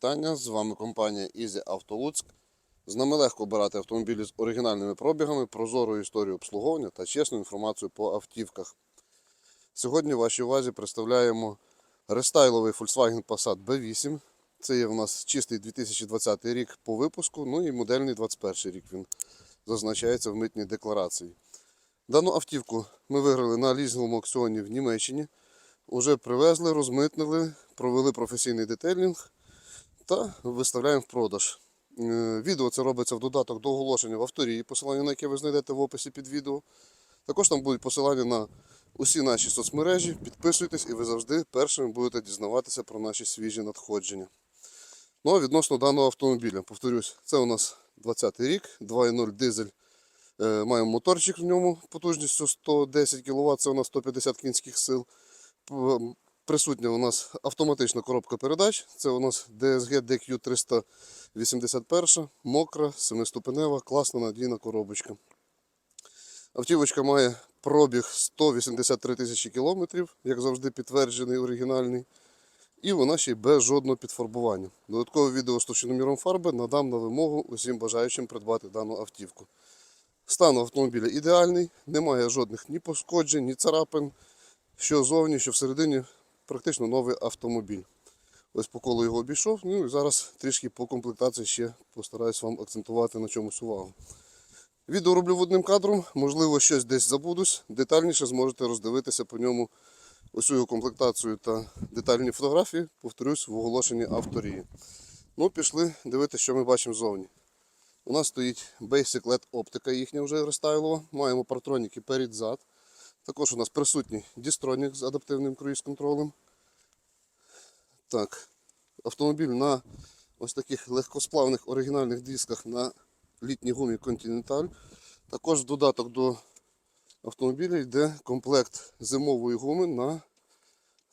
вітання. З вами компанія Easy Auto. З нами легко обирати автомобілі з оригінальними пробігами, прозорою історією обслуговування та чесну інформацію по автівках. Сьогодні вашій увазі представляємо рестайловий Volkswagen Passat B8. Це є у нас чистий 2020 рік по випуску, ну і модельний 21 рік він зазначається в митній декларації. Дану автівку ми виграли на лізинговому аукціоні в Німеччині. Уже привезли, розмитнили, провели професійний детейлінг та виставляємо в продаж. Е, Відео це робиться в додаток до оголошення в авторії, посилання на яке ви знайдете в описі під відео. Також там будуть посилання на усі наші соцмережі. Підписуйтесь і ви завжди першими будете дізнаватися про наші свіжі надходження. Ну а відносно даного автомобіля, повторюсь, це у нас 20 рік, 2.0 дизель. Е, Маємо моторчик в ньому потужністю 110 кВт, це у нас 150 кінських сил. Присутня у нас автоматична коробка передач. Це у нас DSG DQ 381, мокра, семиступенева, класна надійна коробочка. Автівочка має пробіг 183 тисячі кілометрів, як завжди підтверджений оригінальний. І вона ще й без жодного підфарбування. Додаткове відео з товщиноміром фарби надам на вимогу усім бажаючим придбати дану автівку. Стан автомобіля ідеальний, немає жодних ні пошкоджень, ні царапин, що зовні, що всередині практично новий автомобіль. Ось по колу його обійшов. Ну і зараз трішки по комплектації ще постараюсь вам акцентувати на чомусь увагу. Відео роблю в одним кадром, можливо, щось десь забудусь. Детальніше зможете роздивитися по ньому усю його комплектацію та детальні фотографії, повторюсь, в оголошенні авторії. Ну, пішли дивитися, що ми бачимо ззовні. У нас стоїть Basic LED оптика їхня вже рестайлова. Маємо партроніки перед-зад. Також у нас присутній дістронік з адаптивним круїз-контролем. Так, автомобіль на ось таких легкосплавних оригінальних дисках на літній гумі Continental. Також в додаток до автомобіля йде комплект зимової гуми на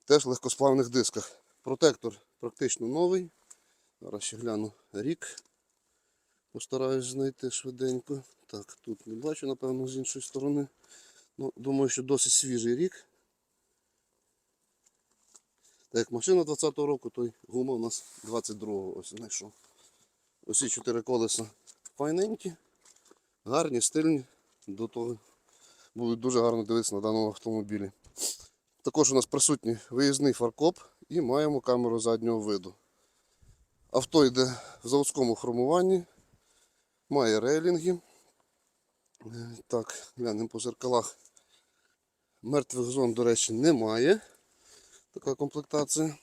теж легкосплавних дисках. Протектор практично новий. Зараз ще гляну рік. Постараюсь знайти швиденько. Так, тут не бачу, напевно, з іншої сторони. Ну, думаю, що досить свіжий рік. Так як машина 20-го року, то й гума у нас 22-го ось знайшов. Усі чотири колеса файненькі, гарні, стильні, до того будуть дуже гарно дивитися на даному автомобілі. Також у нас присутній виїзний фаркоп і маємо камеру заднього виду. Авто йде в заводському хромуванні, має рейлінги. Е, Так, глянемо по зеркалах. Мертвих зон, до речі, немає. Така комплектація.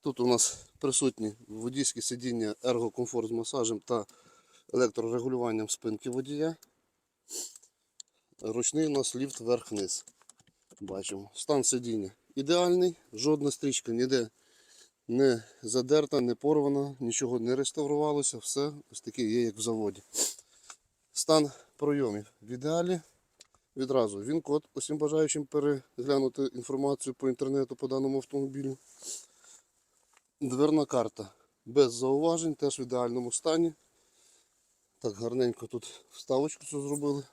Тут у нас присутні водійські сидіння ергокомфорт з масажем та електрорегулюванням спинки водія. Ручний у нас ліфт вверх-вниз. Бачимо. Стан сидіння ідеальний, жодна стрічка ніде не задерта, не порвана, нічого не реставрувалося, все ось таке є, як в заводі. Стан пройомів в ідеалі. Відразу він код усім бажаючим переглянути інформацію по інтернету по даному автомобілю. Дверна карта без зауважень, теж в ідеальному стані. Так, гарненько тут вставочку цю зробили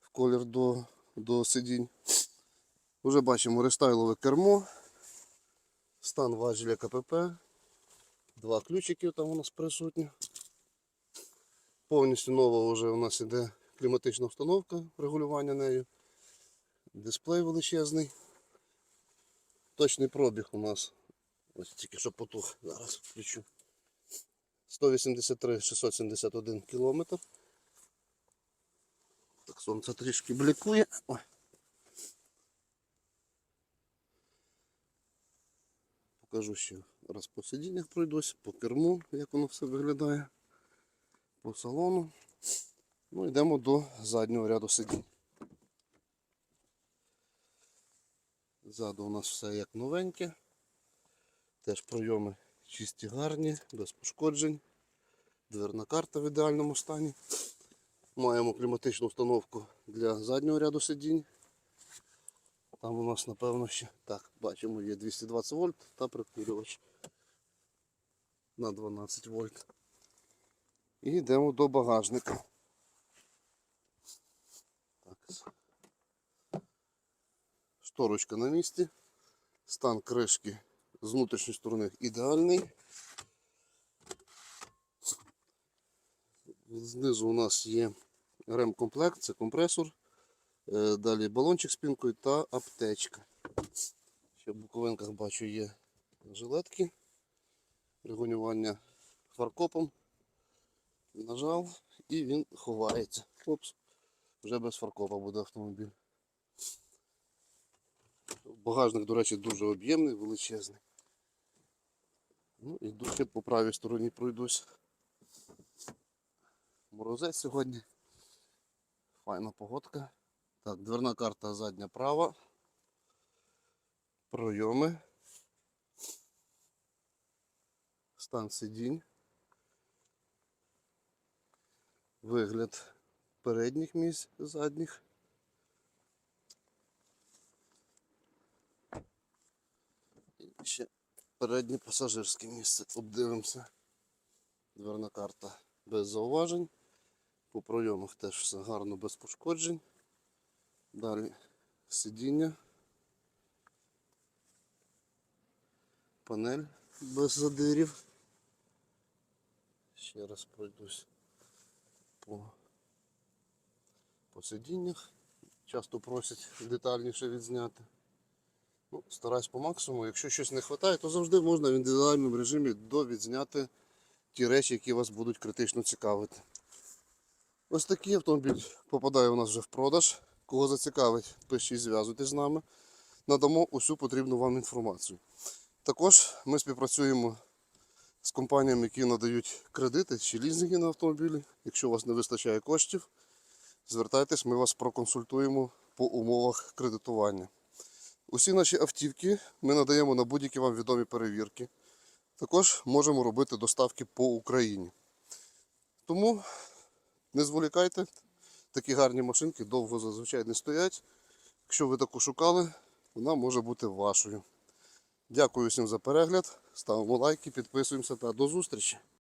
в колір до, до сидінь. Вже бачимо рестайлове кермо, стан важеля КПП, два ключики там у нас присутні. Повністю нова вже у нас іде кліматична установка, регулювання нею. Дисплей величезний. Точний пробіг у нас. Ось тільки що потух. Зараз включу. 183 671 кілометр. Так, сонце трішки блікує. Ой. Покажу ще раз по сидіннях пройдусь, по керму, як воно все виглядає, по салону. Ну, йдемо до заднього ряду сидінь. Ззаду у нас все як новеньке. Теж пройоми чисті гарні, без пошкоджень. Дверна карта в ідеальному стані. Маємо кліматичну установку для заднього ряду сидінь. Там у нас, напевно, ще так, бачимо, є 220 вольт та прикурювач на 12 вольт. І йдемо до багажника. Шторочка на місці. Стан кришки з внутрішньої сторони ідеальний. Знизу у нас є ремкомплект, це компресор. Е, далі балончик з пінкою та аптечка. Ще в буковинках бачу є жилетки, регулювання фаркопом. Нажав і він ховається. Опс, вже без фаркопа буде автомобіль. Багажник, до речі, дуже об'ємний, величезний. Ну і ще по правій стороні пройдусь. Морозець сьогодні. Файна погодка. Так, дверна карта задня права. Пройоми. Стан сидінь. Вигляд передніх місць, задніх. Ще переднє пасажирське місце. Обдивимося. Дверна карта без зауважень. По пройомах теж все гарно без пошкоджень. Далі сидіння. Панель без задирів. Ще раз пройдусь по, по сидіннях. Часто просять детальніше відзняти. Ну, стараюсь по максимуму. Якщо щось не вистачає, то завжди можна в індивідуальному режимі довідзняти ті речі, які вас будуть критично цікавити. Ось такий автомобіль попадає у нас вже в продаж. Кого зацікавить, пишіть, зв'язуйтесь з нами. Надамо усю потрібну вам інформацію. Також ми співпрацюємо з компаніями, які надають кредити чи лізинги на автомобілі. Якщо у вас не вистачає коштів, звертайтесь, ми вас проконсультуємо по умовах кредитування. Усі наші автівки ми надаємо на будь-які вам відомі перевірки. Також можемо робити доставки по Україні. Тому не зволікайте, такі гарні машинки довго зазвичай не стоять. Якщо ви таку шукали, вона може бути вашою. Дякую всім за перегляд. Ставимо лайки, підписуємося та до зустрічі!